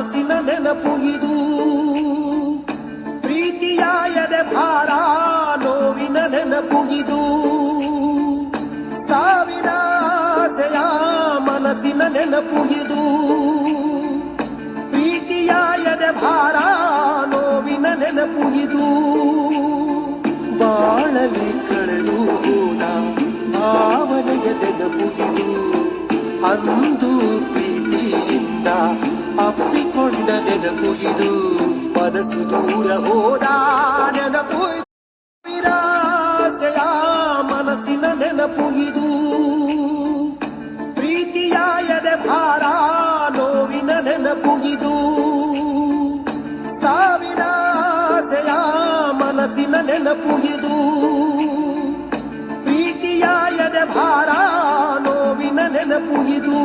ಮನಸ್ಸಿನ ನೆನಪು ಇದು. ಪ್ರೀತಿಯ ಎದೆ ಭಾರ, ನೋವಿನ ನೆನಪು ಇದು. ಸಾವಿರ ಆಸೆಯ ಮನಸ್ಸಿನ ನೆನಪು ಇದು. ಪ್ರೀತಿಯ ಎದೆ ಭಾರ, ನೋವಿನ ನೆನಪು ಇದು. ಬಾಳಲಿ ಕಳೆದು ಹೋದ ಭಾವನೆಯ ನೆನಪು ಇದು. ಅಂದು ಪ್ರೀತಿಯಿಂದ ಅಪ್ಪಿಕೊಂಡ ನೆನಪು ಇದು ಮನಸ್ಸು ದೂರ ಹೋದ ನೆನಪು ವಿರಾಸೆಯ ಮನಸ್ಸಿನ ನೆನಪು ಇದು. ಪ್ರೀತಿಯ ಎದೆ ಭಾರ ನೋವಿನ ನೆನಪು ಇದು. ಸಾವಿರಾಸೆಯ ಮನಸ್ಸಿನ ನೆನಪು ಇದು. ಪ್ರೀತಿಯ ಎದೆ ಭಾರ ನೋವಿನ ನೆನಪು ಇದು.